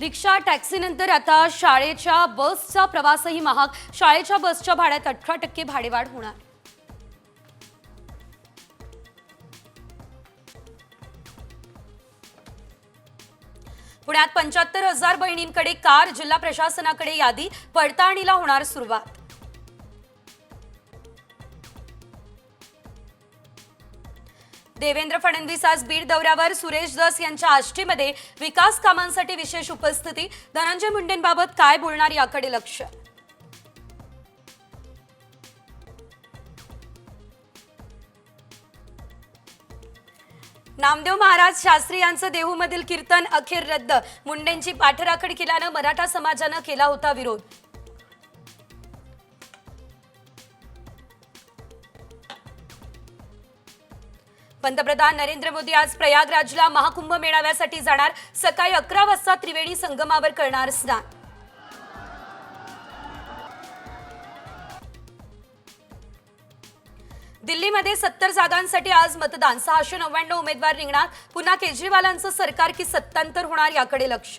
रिक्षा टॅक्सीनंतर आता शाळेच्या बसचा प्रवासही महाग. शाळेच्या बसच्या भाड्यात अठरा टक्के भाडेवाढ होणार. पुण्यात पंच्याहत्तर हजार बहिणींकडे कार जिल्हा प्रशासनाकडे यादी पडताळणीला होणार सुरुवात. देवेंद्र फडणवीस आज बीड दौऱ्यावर सुरेश दस यांच्या आष्टीमध्ये विकास कामांसाठी विशेष उपस्थिती. धनंजय मुंडेंबाबत काय बोलणार याकडे लक्ष? नामदेव महाराज शास्त्री यांचं देहूमधील कीर्तन अखेर रद्द. मुंडेंची पाठराखड केल्यानं मराठा समाजानं केला होता विरोध. पंतप्रधान नरेंद्र मोदी आज प्रयागराजला महाकुंभ मेळाव्यासाठी जाणार. सकाळी अकरा वाजता त्रिवेणी संगमावर करणार स्नान. दिल्लीमध्ये सत्तर जागांसाठी आज मतदान. सहाशे नव्याण्णव उमेदवार रिंगणार पुन्हा केजरीवालांचं सरकार की सत्तांतर होणार याकडे लक्ष?